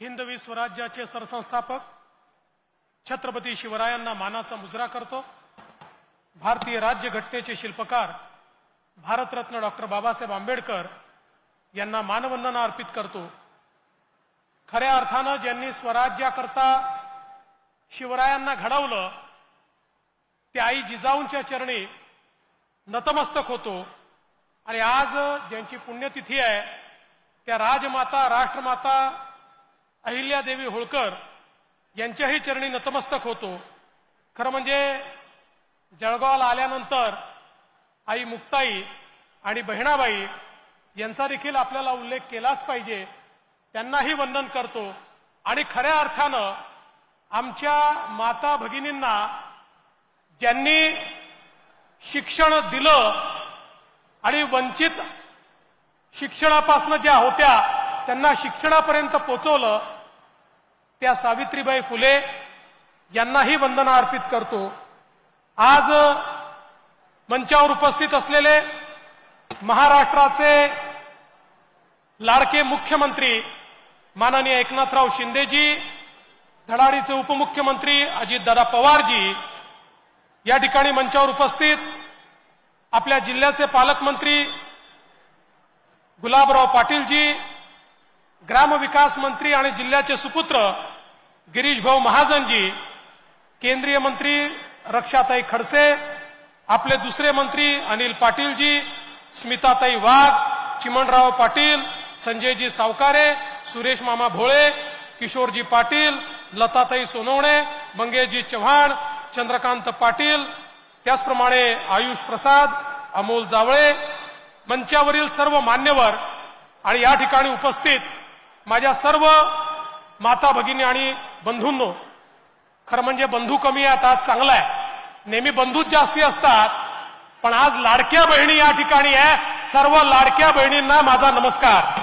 हिंदवी स्वराज्याचे सरसंस्थापक छत्रपती शिवरायांना मानाचा मुजरा करतो. भारतीय राज्यघटनेचे शिल्पकार भारतरत्न डॉक्टर बाबासाहेब आंबेडकर यांना मानवंदना अर्पित करतो. खऱ्या अर्थानं ज्यांनी स्वराज्याकरता शिवरायांना घडवलं त्या आई जिजाऊंच्या चरणी नतमस्तक होतो. आणि आज ज्यांची पुण्यतिथी आहे त्या राजमाता राष्ट्रमाता अहिल्यादेवी होळकर यांच्याही चरणी नतमस्तक होतो. खरं म्हणजे जळगावला आल्यानंतर आई मुक्ताई आणि बहिणाबाई यांचा देखील आपल्याला उल्लेख केलाच पाहिजे. त्यांनाही वंदन करतो. आणि खऱ्या अर्थानं आमच्या माता भगिनींना ज्यांनी शिक्षण दिलं आणि वंचित शिक्षणापासून ज्या होत्या त्यांना शिक्षणापर्यंत पोचवलं त्या सावित्रीबाई फुले यांनाही वंदना अर्पित करतो. आज मंचावर उपस्थित असलेले महाराष्ट्राचे लाडके मुख्यमंत्री माननीय एकनाथराव शिंदेजी धडाडीचे उपमुख्यमंत्री अजितदादा पवारजी या ठिकाणी मंचावर उपस्थित आपल्या जिल्ह्याचे पालकमंत्री गुलाबराव पाटीलजी ग्रामविकास मंत्री आणि जिल्ह्याचे सुपुत्र गिरीश भाऊ महाजनजी केंद्रीय मंत्री रक्षाताई खडसे आपले दुसरे मंत्री अनिल पाटीलजी स्मिताताई वाघ चिमणराव पाटील संजयजी सावकारे सुरेश मामा भोळे किशोरजी पाटील लताताई सोनवणे मंगेशजी चव्हाण चंद्रकांत पाटील त्याचप्रमाणे आयुष प्रसाद अमोल जावळे मंचावरील सर्व मान्यवर आणि या ठिकाणी उपस्थित माझ्या सर्व माता भगिनी आणि बंधूंनो खरं म्हणजे बंधू कमी आहेत आज चांगला आहे. नेहमी बंधूच जास्ती असतात पण आज लाडक्या बहिणी या ठिकाणी आहे. सर्व लाडक्या बहिणींना माझा नमस्कार.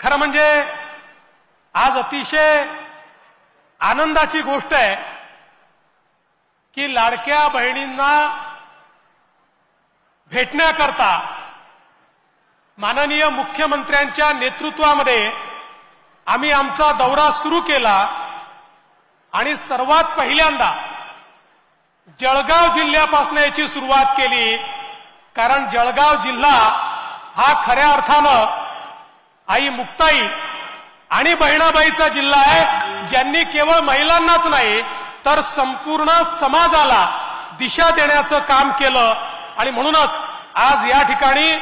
खरं म्हणजे आज अतिशय आनंदाची गोष्ट आहे की लाडक्या बहिणींना भेटण्याकरता माननीय मुख्यमंत्र्यांच्या नेतृत्वामध्ये आम्ही आमचा दौरा सुरू केला आणि सर्वात पहिल्यांदा जळगाव जिल्ह्यापासून याची सुरुवात केली. कारण जळगाव जिल्हा हा खऱ्या अर्थानं आई मुक्ताई आणि बहिणाबाईचा जिल्हा आहे. ज्यांनी केवळ महिलांनाच नाही तर संपूर्ण समाजाला दिशा देण्याचं काम केलं. आणि म्हणूनच आज या ठिकाणी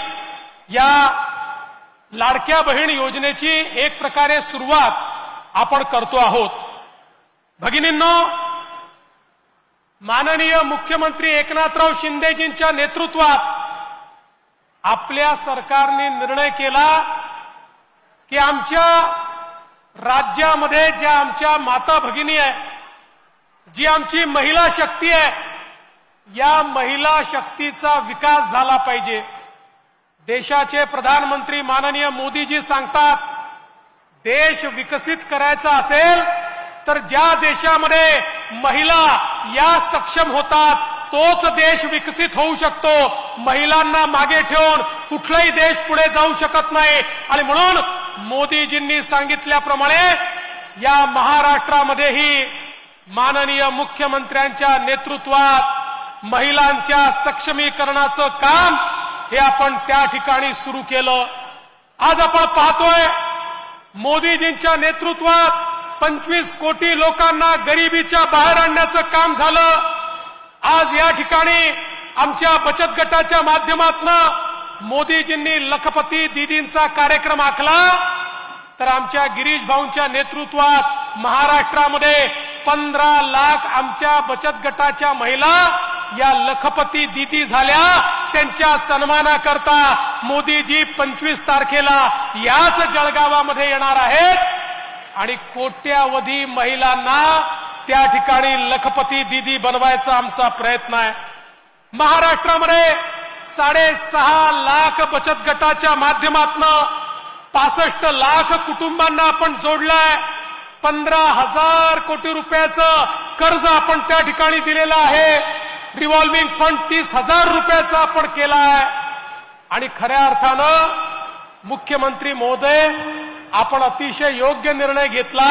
या लाडक्या बहीण योजनेची एक प्रकारे सुरुवात आपण करतो आहोत. भगिनींनो माननीय मुख्यमंत्री एकनाथराव शिंदेजींच्या नेतृत्वात आपल्या सरकारने निर्णय केला की आमच्या राज्यामध्ये ज्या आमच्या माता भगिनी आहे जी आमची महिला शक्ती आहे या महिला शक्तीचा विकास झाला पाहिजे. देशाचे प्रधानमंत्री माननीय मोदीजी सांगतात देश विकसित करायचा असेल तर ज्या देशामध्ये महिला या सक्षम होतात तोच देश विकसित होऊ शकतो. महिलांना मागे ठेवून कुठलाही देश पुढे जाऊ शकत नाही. आणि म्हणून मोदीजींनी सांगितल्याप्रमाणे या महाराष्ट्रामध्येही माननीय मुख्यमंत्र्यांच्या नेतृत्वात महिलांच्या सक्षमीकरणाचं काम हे आपण त्या ठिकाणी सुरू केलं. आज आपण पाहतोय मोदीजींच्या नेतृत्वात पंचवीस कोटी लोकांना गरिबीच्या बाहेर आणण्याचं काम झालं. आज या ठिकाणी आमच्या बचत गटाच्या माध्यमातून मोदीजींनी लखपती दिदींचा कार्यक्रम आखला. तर आमच्या गिरीश भाऊंच्या नेतृत्वात महाराष्ट्रामध्ये पंधरा लाख आमच्या बचत गटाच्या महिला या लखपती दिदी झाल्या. त्यांच्या सन्मानाकरता मोदीजी पंचवीस तारखेला याच जळगावामध्ये येणार आहेत. आणि कोट्यावधी महिलांना त्या ठिकाणी लखपती दिदी बनवायचा आमचा प्रयत्न आहे. महाराष्ट्रामध्ये साडेसहा लाख बचत गटाच्या माध्यमातून पासष्ट लाख कुटुंबांना आपण जोडलाय. पंधरा हजार कोटी रुपयाचं कर्ज आपण त्या ठिकाणी दिलेलं आहे. रिव्हॉल्विंग फंड तीस हजार रुपयाचा आपण केला आहे आणि खऱ्या अर्थानं मुख्यमंत्री महोदय आपण अतिशय योग्य निर्णय घेतला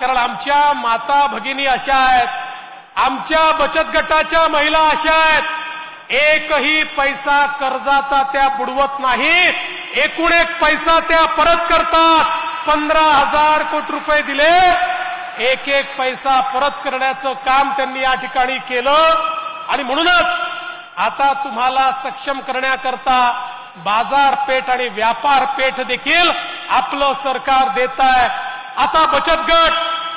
कारण आमच्या माता भगिनी अशा आहेत. आमच्या बचत गटाच्या महिला अशा आहेत. एकही पैसा कर्जाचा त्या बुडवत नाही एकूण एक पैसा त्या परत करतात. पंधरा हजार कोटी रुपये दिले. एक एक पैसा परत करण्याचं काम त्यांनी या ठिकाणी केलं. आणि म्हणूनच आता तुम्हाला सक्षम करण्याकरता बाजारपेठ आणि व्यापारपेठ देखील आपलं सरकार देत आहे आता बचत गट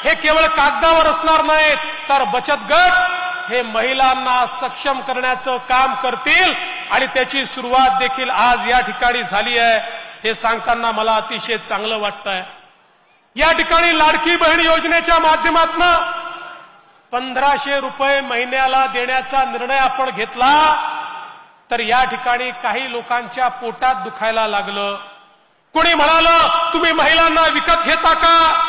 हे केवळ कागदावर असणार नाहीत तर बचत गट हे महिलांना सक्षम करण्याचं काम करतील आणि त्याची सुरुवात देखील आज या ठिकाणी झाली आहे. हे सांगताना मला अतिशय चांगलं वाटतंय. या ठिकाणी लाडकी बहीण योजनेच्या माध्यमातून पंधराशे रुपये महिन्याला देण्याचा निर्णय आपण घेतला तर या ठिकाणी काही लोकांच्या पोटात दुखायला लागलं. कोणी म्हणालं तुम्ही महिलांना विकत घेता का?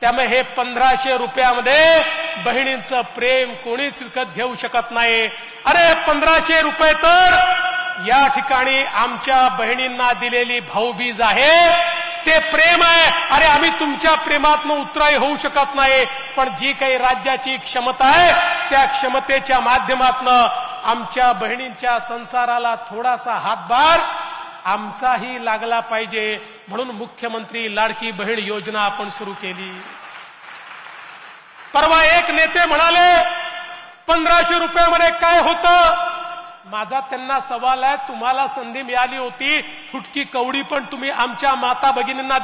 त्यामुळे हे पंधराशे रुपयामध्ये बहिणींचं प्रेम कोणीच विकत घेऊ शकत नाही. अरे पंधराशे रुपये तर या ठिकाणी आमच्या बहिणींना दिलेली भाऊबीज आहे. ते प्रेम आहे. अरे आम्ही तुमच्या प्रेमातनं उतराई होऊ शकत नाही. पण जी काही राज्याची क्षमता आहे त्या क्षमतेच्या माध्यमातनं आमच्या बहिणींच्या संसाराला थोडासा हातभार आमचाही लागला पाहिजे. म्हणून मुख्यमंत्री लाडकी बहीण योजना आपण सुरू केली. परवा एक नेते म्हणाले पंधराशे रुपयामध्ये काय होतं? माझा त्यांना सवाल आहे तुम्हाला संधी मिळाली होती. फुटकी कवडी पण तुम्ही आमच्या माता भगिनींना